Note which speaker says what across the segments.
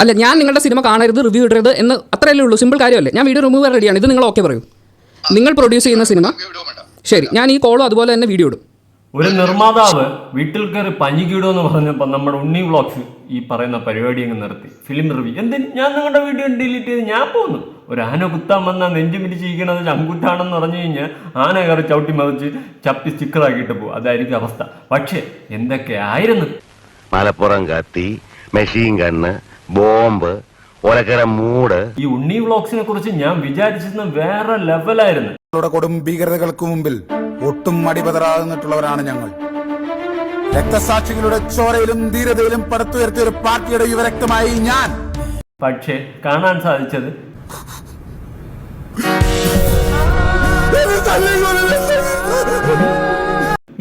Speaker 1: അല്ല ഞാൻ നിങ്ങളുടെ സിനിമ കാണരുത് റിവ്യൂ ഇടരുത് എന്ന് അത്രയല്ലേ ഉള്ളൂ. സിമ്പിൾ കാര്യമല്ലേ. ഞാൻ വീഡിയോ റിമൂവ് റെഡിയാണ് ഇത് നിങ്ങൾ ഓക്കെ പറയൂ. നിങ്ങൾ പ്രൊഡ്യൂസ് ചെയ്യുന്ന സിനിമ ശരി. ഞാൻ ഈ കോളും അതുപോലെ തന്നെ വീഡിയോ ഇടും.
Speaker 2: ഒരു നിർമ്മാതാവ് വീട്ടിൽ കയറി പഞ്ഞിക്കിടുമെന്ന് പറഞ്ഞപ്പോൾ നമ്മുടെ ഉണ്ണി വ്ളോഗ്സ് ഈ പറയുന്ന പരിപാടി അങ്ങ് നിർത്തി. ഫിലിം റിവ്യൂ എന്തിന്? ഞാൻ നിങ്ങളുടെ വീഡിയോ ഡിലീറ്റ് ചെയ്ത് ഞാൻ പോകുന്നു ഒരു ആന കുത്താൻ വന്ന നെഞ്ചു പിടിച്ചിരിക്കുന്നത് ചങ്കുത്താണെന്ന് പറഞ്ഞു കഴിഞ്ഞാൽ ആന കയറി ചവിട്ടി മറിച്ച് ചപ്പി സ്റ്റിക്കറാക്കിയിട്ട് പോകും. അതായിരിക്കും അവസ്ഥ. പക്ഷേ എന്തൊക്കെ ആയിരുന്നു?
Speaker 3: മലപ്പുറം കത്തി മെഷീൻ ഗണ്ണ് ബോംബ് ഒലക്കര മൂട്.
Speaker 2: ഈ ഉണ്ണി വ്ളോഗ്സിനെ കുറിച്ച് ഞാൻ വിചാരിച്ചിരുന്ന വേറെ ലെവലായിരുന്നു.
Speaker 4: നമ്മുടെ കൊടും ഭീകരതകൾക്ക് മുമ്പിൽ ഒട്ടും മടിപതറാകുന്നിട്ടുള്ളവരാണ് ഞങ്ങൾ. രക്തസാക്ഷികളുടെ ചോരയിലും ധീരതയിലും പടുത്തുയർത്തിയ ഒരു പാർട്ടിയുടെ യുവരക്തമായി ഞാൻ.
Speaker 2: പക്ഷേ കാണാൻ സാധിച്ചത്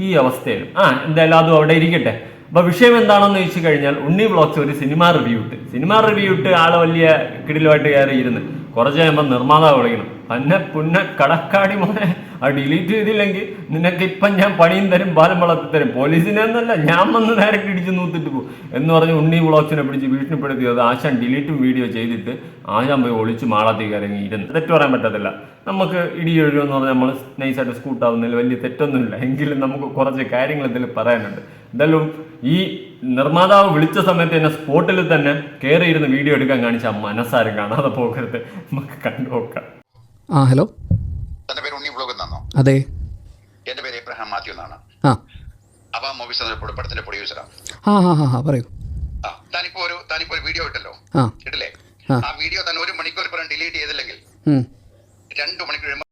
Speaker 2: ഈ അവസ്ഥയിലും ആ എന്തായാലും അതും അവിടെ ഇരിക്കട്ടെ. അപ്പൊ വിഷയം എന്താണെന്ന് ചോദിച്ചു കഴിഞ്ഞാൽ ഉണ്ണി ബ്ലോക്സ് ഒരു സിനിമ റിവ്യൂ ഇട്ട്. സിനിമ റിവ്യൂ ഇട്ട് ആൾ വലിയ കിടിലുമായിട്ട് കയറി ഇരുന്ന് കുറച്ച് കഴിയുമ്പോൾ നിർമ്മാതാവ് വിളിക്കണം പന്നെ പുന്നെ കടക്കാടി മോനെ ആ ഡിലീറ്റ് ചെയ്തില്ലെങ്കിൽ നിനക്ക് ഇപ്പം ഞാൻ പണിയും തരും ബാലം വളർത്തി തരും. പോലീസിനെ എന്നല്ല ഞാൻ വന്ന് ഡയറക്റ്റ് ഇടിച്ച് നൂത്തിട്ട് പോകും. എന്ന് പറഞ്ഞ് ഉണ്ണി ബ്ലോക്സിനെ പിടിച്ച് ഭീഷണിപ്പെടുത്തിയത് ആശാൻ ഡിലീറ്റും വീഡിയോ ചെയ്തിട്ട് ആശാൻ പോയി ഒളിച്ച് മാളാത്തി കയറി ഇരുന്ന്. തെറ്റ് പറയാൻ പറ്റത്തില്ല. നമുക്ക് ഇടി എന്ന് പറഞ്ഞാൽ നമ്മൾ നൈസായിട്ട് സ്കൂട്ടാവുന്നതിൽ വലിയ തെറ്റൊന്നുമില്ല. എങ്കിലും നമുക്ക് കുറച്ച് കാര്യങ്ങൾ ഇതിൽ പറയാനുണ്ട്. എന്തായാലും ഈ നിർമ്മാതാവ് വിളിച്ച സമയത്ത് തന്നെ സ്പോട്ടിൽ തന്നെ കയറിയിരുന്ന് വീഡിയോ എടുക്കാൻ കാണിച്ച ആ മനസ്സാരും കാണാതെ പോകരുത്. നമുക്ക് കണ്ടു നോക്കാം.
Speaker 1: ആ ഹലോ.
Speaker 5: തന്റെ പേര് ഉണ്ണി ബ്ലോഗ് എന്നാണോ
Speaker 1: അതെ.
Speaker 5: എന്റെ പേര് എബ്രഹാം മാത്യു എന്നാണ്.
Speaker 1: ആ.
Speaker 5: അപ്പൊ മൂവീസ് എന്ന പടത്തിന്റെ പ്രൊഡ്യൂസറാണ്
Speaker 1: ആ. ഹാ ഹാ ഹാ പറയൂ.
Speaker 5: ആ താനിപ്പോ ഒരു താനിപ്പോ ഒരു വീഡിയോ ഇട്ടല്ലോ?
Speaker 1: ആ.
Speaker 5: ഇട്ടില്ലേ?
Speaker 1: ആ.
Speaker 5: ആ വീഡിയോ തന്നെ ഒരു മണിക്കൂർ പറഞ്ഞ് ഡിലീറ്റ് ചെയ്തില്ലെങ്കിൽ. രണ്ടു മണിക്കൂർ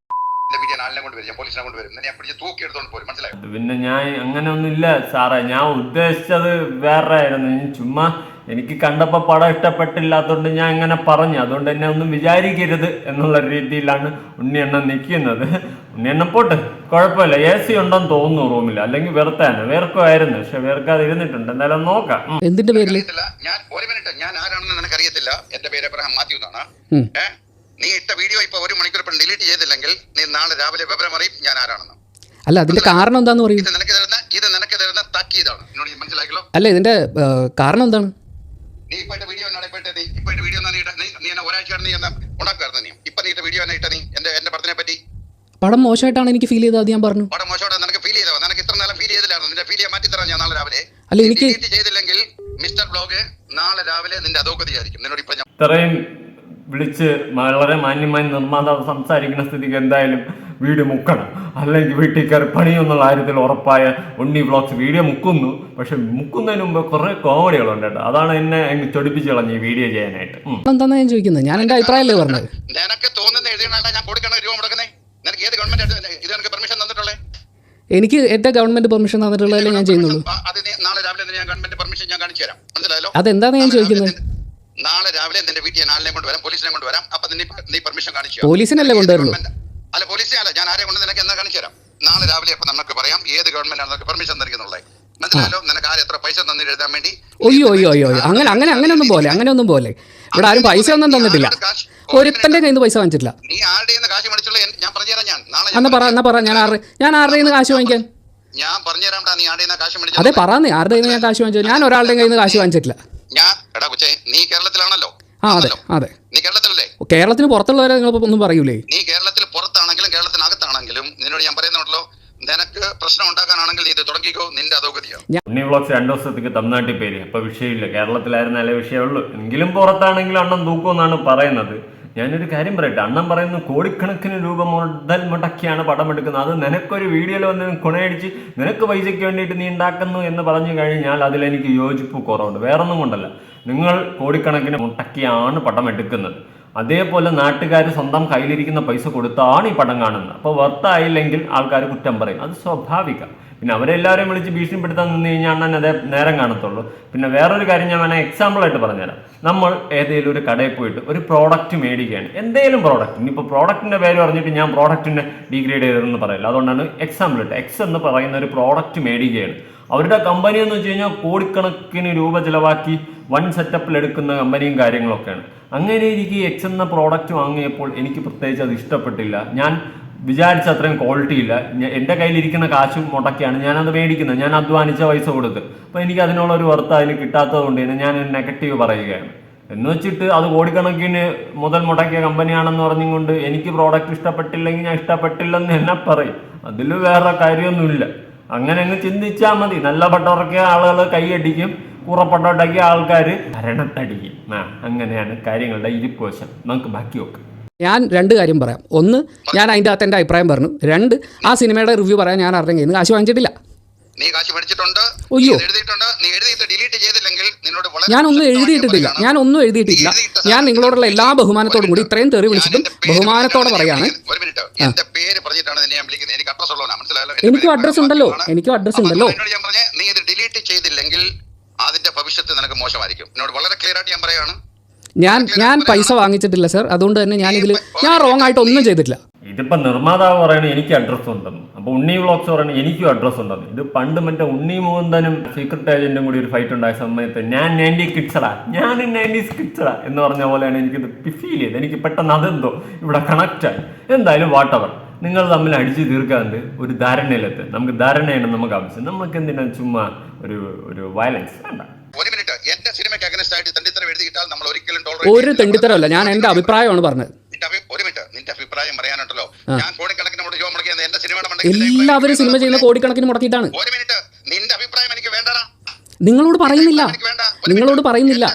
Speaker 5: ആളിനെ കൊണ്ട് വരും ഞാൻ പോലീസിനെ കൊണ്ട് വരും. എന്നിട്ട് ഞാൻ പിടിച്ച് തൂക്കി എടുത്തോണ്ട് പോരും. മനസ്സിലായോ?
Speaker 2: പിന്നെ ഞാൻ അങ്ങനെ ഒന്നും ഇല്ല സാറേ. ഞാൻ ഉദ്ദേശിച്ചത് വേറെ ആയിരുന്നു. ഞാൻ ചുമ്മാ എനിക്ക് കണ്ടപ്പോൾ പടം ഇഷ്ടപ്പെട്ടില്ലാത്തതുകൊണ്ട് ഞാൻ അങ്ങനെ പറഞ്ഞു. അതുകൊണ്ട് എന്നെ ഒന്നും വിചാരിക്കരുത് എന്നുള്ള രീതിയിലാണ് ഉണ്ണിയണ്ണൻ നിൽക്കുന്നത്. ഉണ്ണിയണ്ണൻ പോട്ട്. കുഴപ്പമില്ല. എ സി ഉണ്ടെന്ന് തോന്നുന്നു റൂമിൽ അല്ലെങ്കിൽ വെറുത്താണ് വേർക്കുമായിരുന്നു പക്ഷെ വേർക്കാതെ ഇരുന്നിട്ടുണ്ട്. എന്തായാലും നോക്കാം.
Speaker 1: എന്തിന്റെ പേരിൽ
Speaker 5: അറിയത്തില്ല ഞാൻ ഒരു മിനിറ്റ്. ഞാൻ ആരാണെന്ന് നിനക്കറിയത്തില്ല. എന്റെ പേര് മാത്യു എന്നാണ്.
Speaker 1: ഉം.
Speaker 5: നീ ഇട്ട വീഡിയോ ഇപ്പൊ ഒരു മണിക്കൂർ ഇപ്പം ഡിലീറ്റ് ചെയ്തില്ലെങ്കിൽ നീ നാളെ രാവിലെ വിവരം അറിയും ഞാൻ ആരാണെന്ന്.
Speaker 1: അല്ല അതിന്റെ കാരണം എന്താന്ന് പറയൂ.
Speaker 5: ഇത് നിനക്ക് തരുന്ന ഇത് നിനക്ക് തരുന്ന താക്കീതാണ് എന്നോട് നീ
Speaker 1: അല്ല ഇതിന്റെ കാരണം എന്താണ്?
Speaker 5: നീ ഇപ്പോഴത്തെ ഇട്ട വീഡിയോ നാളെ ഇപ്പൊ ഇട്ട നീ ഇപ്പോഴത്തെ വീഡിയോ എന്നാ നീ ഇട്ട- നീ നീ എന്നെ ഒരാഴ്ചയാണ് നീ എന്നാ ഉണ്ടാക്കാറുണ്ട് നീ? ഇപ്പൊ നീ ഇട്ട വീഡിയോ എന്നാ ഇട്ട നീ? എന്റെ എന്റെ പടത്തിനെ പറ്റി?
Speaker 1: പടം മോശമായിട്ടാണ് എനിക്ക് ഫീൽ ചെയ്തത് അത് ഞാൻ പറഞ്ഞു.
Speaker 5: അവിടെ മോശമായിട്ട് നിനക്ക് ഫീൽ ചെയ്തോ നിനക്ക് ഇത്ര നേരം ഫീൽ ചെയ്തില്ലായിരുന്നു. നിന്റെ ഫീൽ മാറ്റി തരാം ഞാൻ നാളെ രാവിലെ.
Speaker 1: അല്ല, എനിക്ക്
Speaker 5: ഡിലീറ്റ് ചെയ്തില്ലെങ്കിൽ മിസ്റ്റർ ബ്ലോഗ് നാളെ രാവിലെ നിന്റെ അധോഗതിയായിരിക്കും. നിന്നോട് ഇപ്പൊ ഞാൻ
Speaker 2: ഇത്രയും വിളിച്ച് വളരെ മാന്യമായി നിർമ്മാതാവ് സംസാരിക്കുന്ന സ്ഥിതിക്ക് എന്തായാലും വീട് മുക്കണം. അല്ലെങ്കിൽ വീട്ടിൽ കയറി പണിയൊന്നുള്ള കാര്യത്തിൽ ഉറപ്പായ ഉണ്ണി വ്ളോഗ്സ് വീഡിയോ മുക്കുന്നു. പക്ഷെ മുക്കുന്നതിന് മുമ്പ് കുറെ കോമഡികളുണ്ട് കേട്ടോ. അതാണ് എന്നെ അങ്ങ് ചൊടിപ്പിച്ച് കളഞ്ഞ് ഈ വീഡിയോ ചെയ്യാനായിട്ട്.
Speaker 1: എന്താണെന്ന് ഞാൻ ചോദിക്കുന്നത് ഞാൻ എന്റെ അഭിപ്രായമല്ലേ പറഞ്ഞത്?
Speaker 5: നിനക്ക് തോന്നുന്ന എഴുതിയാണ് ഞാൻ കൊടുക്കണ രൂപ മുടക്കുന്നേ നിനക്ക് ഏത് ഗവൺമെന്റ് ഇത് നിനക്ക് പെർമിഷൻ തന്നിട്ടുള്ളേ?
Speaker 1: എനിക്ക് എന്റെ ഗവൺമെന്റ് പെർമിഷൻ തന്നിട്ടുള്ളതല്ലേ ഞാൻ ചെയ്യുന്നുള്ളൂ.
Speaker 5: ആ, നാളെ രാവിലെ നിന്നെ ഞാൻ ഗവൺമെന്റ് പെർമിഷൻ ഞാൻ കാണിച്ചു മനസ്സിലായല്ലോ?
Speaker 1: അതെന്താണ് ഞാൻ ചോദിക്കുന്നത്
Speaker 5: നാളെ രാവിലെ നിന്റെ വീട്ടിൽ ഞാൻ ആളിനെ കൊണ്ടുവരാം പോലീസിനെ കൊണ്ട് വരാം. അപ്പൊ നീ നീ പെർമിഷൻ കാണിച്ചു.
Speaker 1: പോലീസിനല്ലേ
Speaker 5: കൊണ്ടുവരുന്നു
Speaker 1: കൊണ്ടുവരുള്ളൂ?
Speaker 5: അല്ല പോലീസിനെ അല്ല. ഞാൻ ആരെ കൊണ്ട് നിനക്ക് എന്നാ കാണിച്ചു തരാം? നാളെ രാവിലെ അപ്പൊ നമുക്ക് പറയാം ഏത് ഗവൺമെന്റ് ആണ് നമുക്ക് പെർമിഷൻ തന്നിരിക്കുന്നുള്ളത്? നിനക്ക് ആര് എത്ര പൈസ തന്നിട്ട് എഴുതാൻ വേണ്ടി?
Speaker 1: ഒയ്യോ ഒയ്യോ ഒയ്യോ ഒയ്യോ. അങ്ങനെ അങ്ങനെ അങ്ങനെ ഒന്നും പോലെ അങ്ങനെ ഒന്നും പോലെ ഇവിടെ ആരും പൈസ ഒന്നും തന്നിട്ടില്ല. ഒരുത്തന്റെ കയ്യിൽ നിന്ന് പൈസ വാങ്ങിച്ചിട്ടില്ല.
Speaker 5: നീ ആരുടെ കാശ് മേടിച്ചുള്ള ഞാൻ പറഞ്ഞുതരാം ഞാൻ. നാളെ
Speaker 1: എന്നാ പറ എന്നാ പറ ഞാൻ ആരുടെ ഞാൻ ആരുടെ കയ്യിൽ നിന്ന് കാശ് വാങ്ങിക്കാൻ?
Speaker 5: ഞാൻ നീ ആരുടെ
Speaker 1: അതെ പറഞ്ഞു ആരുടെ കയ്യിൽ നിന്ന് ഞാൻ കാശ് വാങ്ങിച്ചു ഞാൻ ഒരാളുടെ കയ്യിൽ നിന്ന് കാശ് വാങ്ങിച്ചിട്ടില്ല.
Speaker 5: എടാ കൊച്ചേ നീ കേരളത്തിലാണല്ലോ?
Speaker 1: ആ അതെ അതെ.
Speaker 5: നീ കേരളത്തിലല്ലേ?
Speaker 1: കേരളത്തിന് പുറത്തുള്ളവരെ നിങ്ങൾ ഒന്നും പറയൂലേ?
Speaker 5: നീ കേരളത്തിൽ പുറത്താണെങ്കിലും കേരളത്തിനകത്താണെങ്കിലും നിന്നോട് ഞാൻ പറയുന്നുണ്ടല്ലോ നിനക്ക് പ്രശ്നം ഉണ്ടാക്കാനാണെങ്കിൽ നീ ഇത് തുടങ്ങിക്കോ നിന്റെ അതോഗതിയാണ്
Speaker 2: ഉണ്ണി വ്ളോഗ്സ് രണ്ടു ദിവസത്തേക്ക് തമിഴ്നാട്ടിൽ പേര് അപ്പൊ വിഷയമില്ല. കേരളത്തിലായിരുന്നാലേ വിഷയമുള്ളൂ. എങ്കിലും പുറത്താണെങ്കിലും അണ്ണം തൂക്കുമെന്നാണ് പറയുന്നത്. ഞാനൊരു കാര്യം പറയട്ടെ? അണ്ണൻ പറയുന്നു കോടിക്കണക്കിന് രൂപ മുതൽ മുടക്കിയാണ് പടം എടുക്കുന്നത് അത് നിനക്കൊരു വീഡിയോയിൽ വന്ന് കുണയടിച്ച് നിനക്ക് പൈസയ്ക്ക് വേണ്ടിയിട്ട് നീ ഉണ്ടാക്കുന്നു എന്ന് പറഞ്ഞു കഴിഞ്ഞാൽ അതിലെനിക്ക് യോജിപ്പ് കുറവുണ്ട്. വേറൊന്നും കൊണ്ടല്ല. നിങ്ങൾ കോടിക്കണക്കിന് മുടക്കിയാണ് പടം എടുക്കുന്നത് അതേപോലെ നാട്ടുകാർ സ്വന്തം കയ്യിലിരിക്കുന്ന പൈസ കൊടുത്താണ് ഈ പടം കാണുന്നത്. അപ്പോൾ വർത്തായില്ലെങ്കിൽ ആൾക്കാർ കുറ്റം പറയും. അത് സ്വാഭാവികം. പിന്നെ അവരെല്ലാവരെയും വിളിച്ച് ഭീഷണിപ്പെടുത്താൻ നിന്ന് കഴിഞ്ഞാൽ അണ്ണൻ അതേ നേരം കാണത്തുള്ളൂ. പിന്നെ വേറൊരു കാര്യം ഞാൻ വേണേൽ എക്സാമ്പിളായിട്ട് പറഞ്ഞുതരാം. നമ്മൾ ഏതെങ്കിലും ഒരു കടയിൽ പോയിട്ട് ഒരു പ്രോഡക്റ്റ് മേടിക്കുകയാണ്. എന്തെങ്കിലും പ്രോഡക്റ്റ് ഇനിയിപ്പോൾ പ്രോഡക്റ്റിന്റെ പേര് പറഞ്ഞിട്ട് ഞാൻ പ്രോഡക്റ്റിനെ ഡീഗ്രേഡ് ചെയ്തതെന്ന് പറയില്ല. അതുകൊണ്ടാണ് എക്സാമ്പിൾ ഇട്ട് എക്സ് എന്ന് പറയുന്ന ഒരു പ്രോഡക്റ്റ് മേടിക്കുകയാണ്. അവരുടെ കമ്പനി എന്ന് വെച്ച് കഴിഞ്ഞാൽ കോടിക്കണക്കിന് രൂപ ചിലവാക്കി വൺ സെറ്റപ്പിൽ എടുക്കുന്ന കമ്പനിയും കാര്യങ്ങളൊക്കെയാണ്. അങ്ങനെ എനിക്ക് എക്സ് എന്ന പ്രോഡക്റ്റ് വാങ്ങിയപ്പോൾ എനിക്ക് പ്രത്യേകിച്ച് അത് ഇഷ്ടപ്പെട്ടില്ല. ഞാൻ വിചാരിച്ച അത്രയും ക്വാളിറ്റി ഇല്ല. എന്റെ കയ്യിലിരിക്കുന്ന കാശും മുടക്കിയാണ് ഞാനത് മേടിക്കുന്നത്. ഞാൻ അധ്വാനിച്ച പൈസ കൊടുത്ത്. അപ്പോൾ എനിക്ക് അതിനുള്ള ഒരു വർത്ത് അതിന് കിട്ടാത്തത് കൊണ്ട് തന്നെ ഞാൻ നെഗറ്റീവ് പറയുകയാണ്. എന്ന് വെച്ചിട്ട് അത് കോടിക്കണക്കിന് മുതൽ മുടക്കിയ കമ്പനിയാണെന്ന് പറഞ്ഞുകൊണ്ട് എനിക്ക് പ്രോഡക്റ്റ് ഇഷ്ടപ്പെട്ടില്ലെങ്കിൽ ഞാൻ ഇഷ്ടപ്പെട്ടില്ലെന്ന് എന്നെ പറയും. അതിൽ വേറെ കാര്യമൊന്നുമില്ല. അങ്ങനെ അങ്ങ് ചിന്തിച്ചാൽ മതി. നല്ല പട്ടവർക്ക് ആളുകൾ കൈയടിക്കും കൂറപ്പട്ടോട്ടക്കിയ ആൾക്കാർ ഭരണത്തടിക്കും. ആ അങ്ങനെയാണ് കാര്യങ്ങളുടെ ഇരിപ്പ് വശം നമുക്ക് ബാക്കി നോക്കാം.
Speaker 1: ഞാൻ രണ്ട് കാര്യം പറയാം. ഒന്ന് ഞാൻ അതിന്റെ അകത്ത് എന്റെ അഭിപ്രായം പറഞ്ഞു. രണ്ട് ആ സിനിമയുടെ റിവ്യൂ പറയാൻ ഞാൻ അറിഞ്ഞെങ്കിൽ കാശ് വാങ്ങിച്ചിട്ടില്ല.
Speaker 5: നീ കാശ് പഠിച്ചിട്ടുണ്ട് എഴുതിയിട്ടുണ്ട്. നീ എഴുതിയിട്ട് ഡിലീറ്റ് ചെയ്തില്ലെങ്കിൽ നിന്നോട് വളരെ
Speaker 1: ഞാനൊന്നും ഞാൻ ഒന്നും എഴുതിയിട്ടില്ല ഞാൻ നിങ്ങളോടുള്ള എല്ലാ ബഹുമാനത്തോടും കൂടി. ഇത്രയും തെറി വിളിച്ചിട്ടും ബഹുമാനത്തോടെ പറയാണ്.
Speaker 5: എനിക്കും ഒരു മിനിറ്റ്. എന്റെ പേര് പറഞ്ഞിട്ടാണ് നിന്നെ ഞാൻ വിളിക്കുന്നത്. എനിക്ക് അഡ്രസ് ഉള്ളതാണ്. മനസ്സിലായല്ലോ?
Speaker 1: എനിക്കും ഉണ്ടല്ലോ. എനിക്കും
Speaker 5: അഡ്രസ്
Speaker 1: ഉണ്ടല്ലോ.
Speaker 5: ഞാൻ പറഞ്ഞേ നീ ഇത് ഡിലീറ്റ് ചെയ്തില്ലെങ്കിൽ അതിന്റെ ഭവിഷ്യത്ത് നിനക്ക് മോശമായിരിക്കും. എന്നോട് വളരെ ക്ലിയർ ആയിട്ട് ഞാൻ പറയാണ്.
Speaker 1: ഞാൻ ഞാൻ പൈസ വാങ്ങിച്ചിട്ടില്ല സർ അതുകൊണ്ട് തന്നെ ഞാൻ ഇതിൽ ഞാൻ റോങ് ആയിട്ട് ഒന്നും ചെയ്തിട്ടില്ല.
Speaker 2: ഇതിപ്പോ നിർമ്മാതാവ് പറയണ എനിക്ക് അഡ്രസ്സ് ഉണ്ടെന്ന്. അപ്പോൾ ഉണ്ണി വ്ളോഗ്സ് പറയണ എനിക്കും അഡ്രസ്സ് ഉണ്ടെന്ന്. ഇത് പണ്ട് മറ്റേ ഉണ്ണി മോഹന്തനും സീക്രട്ട് ഏജന്റും കൂടി ഒരു ഫൈറ്റ് ഉണ്ടായ സമയത്ത് ഞാൻ നയന്റി കിഡ്സടാ ഞാൻ നയന്റീസ് കിഡ്സടാ എന്ന് പറഞ്ഞ പോലെയാണ് എനിക്കിത് ഫീൽ ചെയ്തത്. എനിക്ക് പെട്ടെന്ന് അതെന്തോ ഇവിടെ കണക്റ്റ് ആയി. എന്തായാലും വാട്ടവർ നിങ്ങൾ തമ്മിൽ അടിച്ചു തീർക്കാണ്ട് ഒരു ധാരണയിലെത്ത്. നമുക്ക് ധാരണയാണ് നമുക്ക് ആവശ്യം. നമുക്ക് എന്തിനാ ചുമ്മാ ഒരു ഒരു വയലൻസ് വേണ്ട.
Speaker 5: ഒരു മിനിറ്റ്. എന്റെ സിനിമയ്ക്ക് അഗനസ്റ്റ് ആയിട്ട് തെണ്ടിത്തരം എഴുതിയിട്ടാൽ നമ്മൾ ഒരിക്കലും
Speaker 1: ഒരു. തെണ്ടിത്തരമല്ല. ഞാൻ എന്റെ അഭിപ്രായമാണ് പറഞ്ഞത്.
Speaker 5: നിന്റെ അഭിപ്രായം പറയാനുണ്ടല്ലോ. ഞാൻ കോടിക്കണക്കിന് മുടക്കി മുടക്കിയത് എന്റെ സിനിമയുടെ
Speaker 1: എല്ലാവരും സിനിമ ചെയ്യുന്ന കോടിക്കണക്കിന് മുടക്കിയിട്ടാണ്.
Speaker 5: ഒരു മിനിറ്റ്. നിന്റെ അഭിപ്രായം എനിക്ക് വേണ്ടടാ.
Speaker 1: നിങ്ങളോട് പറയുന്നില്ല.
Speaker 5: എനിക്ക് വേണ്ട.
Speaker 1: നിങ്ങളോട് പറയുന്നില്ല.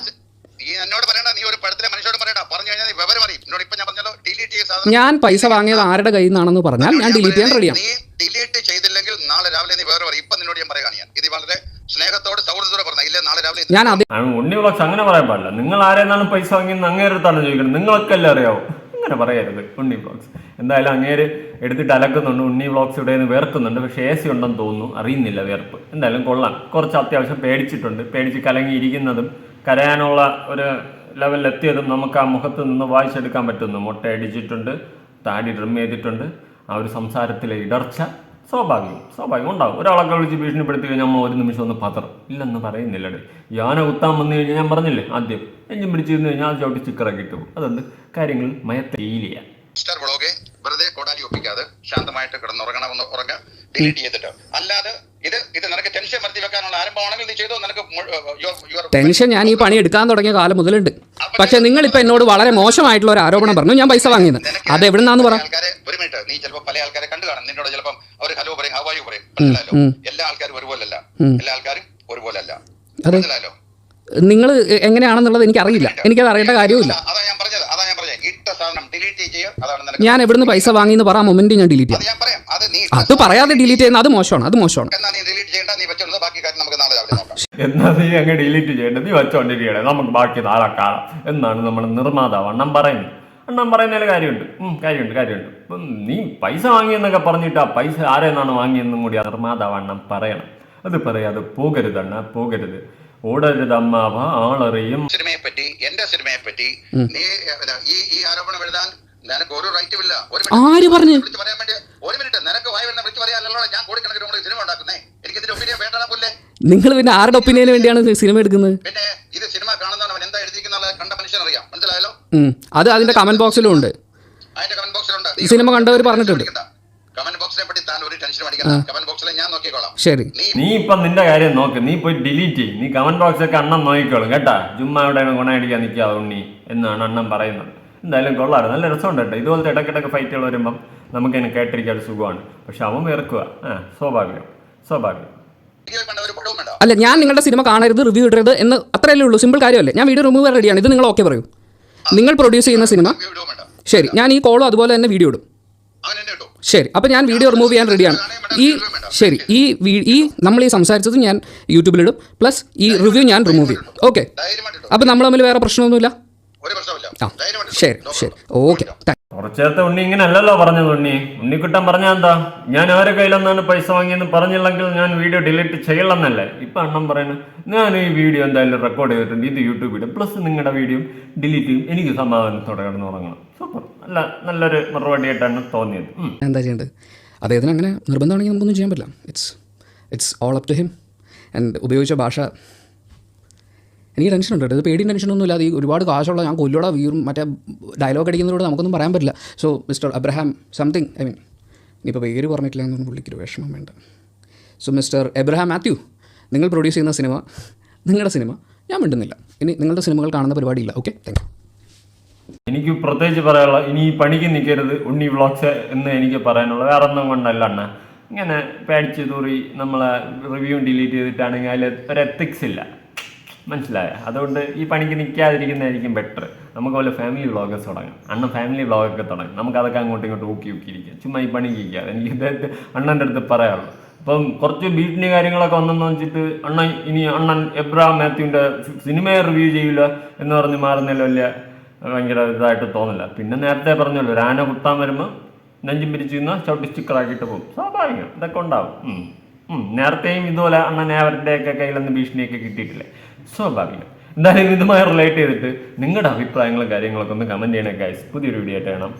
Speaker 5: നീ എന്നോട് പറയണ്ട. നീ ഒരു പടത്തിലെ മനുഷ്യരോട് പറയണ്ട. പറഞ്ഞു കഴിഞ്ഞാൽ നീ വിവരം അറിയും. എന്നോട് ഇപ്പൊ ഞാൻ പറഞ്ഞല്ലോ ഡിലീറ്റ് ചെയ്ത
Speaker 1: ഞാൻ പൈസ വാങ്ങിയത് ആരുടെ കയ്യിൽ നിന്നാണെന്ന് പറഞ്ഞാൽ ഞാൻ ഡിലീറ്റ് ചെയ്യാൻ റെഡിയാണ്
Speaker 5: നീ ഡിലീറ്റ് ചെയ്തില്ലെങ്കിൽ നാളെ രാവിലെ നീ വേറെ പറയും ഇപ്പൊ നിന്നോട് ഞാൻ പറയുകയാണ് ഞാൻ. ഇത് വളരെ സ്നേഹത്തോട് സൗഹൃദത്തോടെ പറഞ്ഞ. ഇല്ല നാളെ രാവിലെ
Speaker 1: ഞാൻ അതേ
Speaker 2: ഉണ്ണി വ്ളോഗ്സ് അങ്ങനെ പറയാൻ പാടില്ല. നിങ്ങൾ ആരെന്നാണ് പൈസ വാങ്ങിയെന്ന് അങ്ങേരത്താണ് ചോദിക്കുന്നത്. നിങ്ങളൊക്കെ അല്ലേ അറിയാവോ? അങ്ങനെ പറയരുത് ഉണ്ണി വ്ളോഗ്സ് എന്തായാലും അങ്ങേര് എടുത്തിട്ട് അലക്കുന്നുണ്ട് ഉണ്ണി വ്ളോഗ്സ് ഇവിടെ നിന്ന് വേർക്കുന്നുണ്ട്. പക്ഷേ എ സി ഉണ്ടെന്ന് തോന്നുന്നു അറിയുന്നില്ല വേർപ്പ്. എന്തായാലും കൊള്ളാം. കുറച്ച് അത്യാവശ്യം പേടിച്ചിട്ടുണ്ട്. പേടിച്ച് കലങ്ങിയിരിക്കുന്നതും കരയാനുള്ള ഒരു ലെവലിൽ എത്തിയതും നമുക്ക് ആ മുഖത്ത് നിന്ന് വായിച്ചെടുക്കാൻ പറ്റുന്നു. മുട്ട അടിച്ചിട്ടുണ്ട് താടി ട്രിം ചെയ്തിട്ടുണ്ട്. ആ ഒരു സംസാരത്തിലെ ഇടർച്ച സ്വാഭാവികം സ്വാഭാവികം ഉണ്ടാകും ഒരാളൊക്കെ വിളിച്ച് ഭീഷണിപ്പെടുത്തി കഴിഞ്ഞാൽ നമ്മൾ ഒരു നിമിഷം ഒന്ന് പതറും. ഇല്ലെന്ന് പറയുന്നില്ല യാന കുത്താൻ വന്നു കഴിഞ്ഞാൽ ഞാൻ പറഞ്ഞില്ലേ ആദ്യം? എഞ്ചിൻ പിടിച്ചിരുന്നു കഴിഞ്ഞാൽ അത് ചവിട്ടി സ്റ്റിക്കറൊക്കെ ഇട്ടു. അതുകൊണ്ട് കാര്യങ്ങൾ മയത്തെ ചെയ്യാം
Speaker 5: വെറുതെ കൊടാലി ഒപ്പിക്കാതെ ശാന്തമായിട്ട് കിടന്നുറങ്ങണമെന്ന് ഉറങ്ങ. ഡിലീറ്റ് ചെയ്തിട്ട്. അല്ലാതെ ഇത് ഇത് നിനക്ക് ടെൻഷൻ വരുത്തി വെക്കാനുള്ള ആരംഭമാണെങ്കിൽ നീ ചെയ്തോ? നിനക്ക്
Speaker 1: ടെൻഷൻ ഞാൻ ഈ പണി എടുക്കാൻ തുടങ്ങിയ കാലം മുതലുണ്ട്. പക്ഷെ നിങ്ങൾ ഇപ്പൊ എന്നോട് വളരെ മോശമായിട്ടുള്ള ഒരു ആരോപണം പറഞ്ഞു. ഞാൻ പൈസ വാങ്ങിയത്. അത് എവിടെ നിന്നാന്ന് പറ?
Speaker 5: പല ഒരു മിനിറ്റ് നീ ചിലപ്പോൾ പല ആൾക്കാരെ കണ്ടു കാണും. നിന്നോട് ചിലപ്പം അവർ ഹലോ പറയും ഹവായു പറയും. എല്ലാ ആൾക്കാരും ഒരുപോലല്ല. എല്ലാ ആൾക്കാരും ഒരുപോലല്ല. മനസ്സിലായല്ലോ?
Speaker 1: നിങ്ങൾ എങ്ങനെയാണെന്നുള്ളത് എനിക്ക് അറിയില്ല എനിക്കത് അറിയേണ്ട കാര്യമില്ല
Speaker 5: അതാ ഞാൻ പറഞ്ഞത്. അതാ ഞാൻ പറഞ്ഞത്. ഇട്ട സാധനം ഡിലീറ്റ് ചെയ്യുക അതാണ്
Speaker 1: ഞാൻ എവിടുന്ന് പൈസ വാങ്ങിയെന്ന് പറ ആ മൊമെന്റ് ഞാൻ ഡിലീറ്റ് ചെയ്യാം.
Speaker 5: ഞാൻ പറയാം. അത് നീ
Speaker 1: അത് പറയാതെ ഡിലീറ്റ് ചെയ്യുന്ന അത് മോശമാണ് അത് മോശമാണ്.
Speaker 5: എന്നാ നീ ഡിലീറ്റ് ചെയ്യേണ്ട നീ വെച്ചോണ്ട് ബാക്കി കാര്യം നമുക്ക് നാളെ രാവിലെ നോക്കാം.
Speaker 2: എന്നാ നീ അങ്ങ് ഡിലീറ്റ് ചെയ്യേണ്ടത് നീ വെച്ചോണ്ടിരിക്കണേ. നമുക്ക് ബാക്കി നാളെ കാണാം. എന്നാണ് നമ്മൾ നിർമ്മാതാവണ്ണം പറയുന്നത്. അണ്ണം പറയുന്നതിൽ കാര്യമുണ്ട്. ഉം, കാര്യമുണ്ട് കാര്യമുണ്ട്. ഇപ്പം നീ പൈസ വാങ്ങിയെന്നൊക്കെ പറഞ്ഞിട്ട് ആ പൈസ ആരെന്നാണ് വാങ്ങിയെന്നും കൂടി ആ നിർമ്മാതാവ് അണ്ണം പറയണം. അത് പറയാതെ പോകരുത് അണ്ണ പോകരുത്. ഓടരുത് അമ്മാവ ആളറിയും.
Speaker 5: സിനിമയെ പറ്റി എന്റെ സിനിമയെ പറ്റി നീ ഈ ഈ ആരോപണം എഴുതാൻ നിനക്ക് ഒരു റൈറ്റും ഇല്ല. ഒരു
Speaker 1: ആര് പറഞ്ഞു?
Speaker 5: വിളിച്ച് പറയാൻ വേണ്ടി ഒരു മിനിറ്റ് നിനക്ക് വായി വരുന്ന വിളിച്ച് പറയാനല്ലോ ഞാൻ കോടിക്കണക്കിന് കൂടി സിനിമ ഉണ്ടാക്കുന്നേ. എനിക്ക് ഇതിന്റെ ഒപ്പീനിയൻ വേണ്ടടാ പോലെ
Speaker 1: നിങ്ങൾ പിന്നെ ആരുടെ ഒപ്പീനിയന് വേണ്ടിയാണ് സിനിമ എടുക്കുന്നത്?
Speaker 5: പിന്നെ ഇത് സിനിമ കാണുന്നവൻ അവൻ എന്താ എഴുതിക്കുന്ന കണ്ട മനുഷ്യൻ അറിയാം മനസ്സിലായല്ലോ
Speaker 1: അത് അതിന്റെ കമന്റ് ബോക്സിലും ഉണ്ട്.
Speaker 5: അതിന്റെ കമന്റ് ബോക്സിലുണ്ട്
Speaker 1: സിനിമ കണ്ടവർ പറഞ്ഞിട്ടുണ്ട്.
Speaker 5: കമന്റ് ബോക്സിനെ പറ്റി താൻ ഒരു ടെൻഷൻ അടിക്കണ്ട. കമന്റ് ബോക്സിൽ ഞാൻ നോക്കിക്കോളാം.
Speaker 1: ശരി.
Speaker 5: നീ
Speaker 2: ഇപ്പൊ നിന്റെ കാര്യം നോക്ക്. നീ പോയി ഡിലീറ്റ് ചെയ്യും. നീ കമന്റ് ബോക്സ് ഒക്കെ അണ്ണം നോക്കിക്കോളും കേട്ടാ? ചുമ്മാ ഇവിടെ ഗുണയടിക്കാൻ നിൽക്കാതെ ഉണ്ണി എന്നാണ് അണ്ണൻ പറയുന്നത്. എന്തായാലും കൊള്ളാറ് നല്ല രസമുണ്ട് കേട്ടോ. ഇതുപോലത്തെ ഇടക്കിടക്ക് ഫൈറ്റുകൾ വരുമ്പം നമുക്ക് അതിനെ കേട്ടിരിക്കാൻ സുഖമാണ്. പക്ഷെ അവൻ വേർക്കുക ആ സ്വാഭാവികം. സ്വാഭാവികം.
Speaker 1: അല്ല ഞാൻ നിങ്ങളുടെ സിനിമ കാണരുത് റിവ്യൂ ഇടരുത് എന്ന് അത്രയല്ലേ ഉള്ളൂ. സിമ്പിൾ കാര്യമല്ലേ? ഞാൻ വീഡിയോ റിമൂവ് റെഡിയാണ് ഇത് നിങ്ങൾ ഓക്കെ പറയൂ. നിങ്ങൾ പ്രൊഡ്യൂസ് ചെയ്യുന്ന സിനിമ ശരി ഞാൻ ഈ കോളും അതുപോലെ തന്നെ വീഡിയോ ഇടും. ശരി അപ്പോൾ ഞാൻ വീഡിയോ റിമൂവ് ചെയ്യാൻ റെഡിയാണ് ഈ ശരി ഈ ഈ നമ്മൾ ഈ സംസാരിച്ചത് ഞാൻ യൂട്യൂബിലിടും പ്ലസ് ഈ റിവ്യൂ ഞാൻ റിമൂവ് ചെയ്യും. ഓക്കെ
Speaker 5: അപ്പം
Speaker 1: അപ്പോൾ നമ്മൾ തമ്മിൽ വേറെ പ്രശ്നമൊന്നുമില്ല? ശരി ശരി. ഓക്കെ
Speaker 2: കുറച്ചേരത്തെ ഉണ്ണി ഇങ്ങനെ അല്ലല്ലോ പറഞ്ഞത് ഉണ്ണി. ഉണ്ണിക്കുട്ടൻ പറഞ്ഞ എന്താ? ഞാൻ അവരെ കയ്യിലൊന്നാണ് പൈസ വാങ്ങിയെന്ന് പറഞ്ഞില്ലെങ്കിൽ ഞാൻ വീഡിയോ ഡിലീറ്റ് ചെയ്യണമെന്നല്ലേ? ഇപ്പൊ അണ്ണം പറയുന്നത് ഞാൻ ഈ വീഡിയോ എന്തായാലും റെക്കോർഡ് ചെയ്തിട്ടുണ്ട്. ഇത് യൂട്യൂബിലും പ്ലസ് നിങ്ങളുടെ വീഡിയോ ഡിലീറ്റ് ചെയ്യും. എനിക്ക് സമാധാനത്തോടെ കിടന്ന് ഉറങ്ങണം. സൂപ്പർ നല്ല നല്ലൊരു മറുപടി ആയിട്ടാണ് തോന്നിയത്
Speaker 1: എന്താ ചെയ്യേണ്ടത്? അദ്ദേഹത്തിന് അങ്ങനെ നിർബന്ധമാണെങ്കിൽ നമുക്കൊന്നും ചെയ്യാൻ പറ്റില്ല. It's it's all up to him and ഉപയോഗിച്ച ഭാഷ എനിക്ക് ടെൻഷൻ ഉണ്ട് കേട്ടോ. പേടി ടെൻഷനൊന്നും ഇല്ലാതെ ഈ ഒരുപാട് കാശുള്ള ഞാൻ കൊല്ലോടെ വീറും മറ്റേ ഡയലോഗ് അടിക്കുന്നതോട് നമുക്കൊന്നും പറയാൻ പറ്റില്ല so mister Abraham something I mean ഇനിയിപ്പോൾ പേര് പറഞ്ഞിട്ടില്ല എന്നൊന്നും പുള്ളിക്കൊരു വിഷമം വേണ്ട. സോ മിസ്റ്റർ എബ്രഹാം മാത്യു നിങ്ങൾ പ്രൊഡ്യൂസ് ചെയ്യുന്ന സിനിമ നിങ്ങളുടെ സിനിമ ഞാൻ മിണ്ടുന്നില്ല. ഇനി നിങ്ങളുടെ സിനിമകൾ കാണുന്ന പരിപാടിയില്ല. ഓക്കെ താങ്ക്
Speaker 2: എനിക്ക് പ്രത്യേകിച്ച് പറയാനുള്ള ഇനി ഈ പണിക്ക് നിൽക്കരുത്. ഉണ്ണി വ്ളോഗ്സ് എന്ന് എനിക്ക് പറയാനുള്ള വേറെ ഒന്നും കൊണ്ടല്ല അണ്ണ. ഇങ്ങനെ പേടിച്ച് തൂറി നമ്മളെ റിവ്യൂ ഡിലീറ്റ് ചെയ്തിട്ടാണെങ്കിൽ അതിൽ ഒരു എത്തിക്സ് ഇല്ല. മനസ്സിലായ. അതുകൊണ്ട് ഈ പണിക്ക് നിൽക്കാതിരിക്കുന്നതായിരിക്കും ബെറ്റർ നമുക്ക് വല്ല ഫാമിലി വ്ളോഗേഴ്സ് തുടങ്ങാം. അണ്ണൻ ഫാമിലി വ്ളോഗൊക്കെ തുടങ്ങാം. നമുക്ക് അതൊക്കെ അങ്ങോട്ടും ഇങ്ങോട്ടും ഊക്കി ഊക്കിയിരിക്കാം ചുമ്മാ ഈ പണിക്ക് ഇരിക്കാതെ എനിക്ക് ഇദ്ദേഹത്തെ അണ്ണന്റെ അടുത്ത് പറയാറുള്ളൂ അപ്പം കുറച്ച് ബീറ്റിന് കാര്യങ്ങളൊക്കെ വന്നെന്ന് വെച്ചിട്ട് അണ്ണൻ ഇനി അണ്ണൻ എബ്രഹാം മാത്യുവിന്റെ സിനിമയെ റിവ്യൂ ചെയ്യില്ല എന്ന് പറഞ്ഞ് മാറുന്നതിൽ വലിയ ഭയങ്കര ഇതായിട്ട് തോന്നില്ല. പിന്നെ നേരത്തെ പറഞ്ഞല്ലോ ഒരു ആന കുത്താൻ വരുമ്പോൾ നെഞ്ചും പിരിച്ചു നിന്ന് ചവിട്ടി സ്റ്റിക്കറാക്കിയിട്ട് പോകും. സ്വാഭാവികം. ഇതൊക്കെ ഉണ്ടാവും. നേരത്തെയും ഇതുപോലെ അണ്ണനെ അവരുടെയൊക്കെ നിന്ന് ഭീഷണിയൊക്കെ കിട്ടിയിട്ടില്ലേ? സ്വാഭാവികം എന്തായാലും ഇതുമായി റിലേറ്റ് ചെയ്തിട്ട് നിങ്ങളുടെ അഭിപ്രായങ്ങളും കാര്യങ്ങളൊക്കെ ഒന്ന് കമന്റ് ചെയ്യണേ ഗൈസ് പുതിയൊരു വീഡിയോ ആയിട്ട് കാണാം.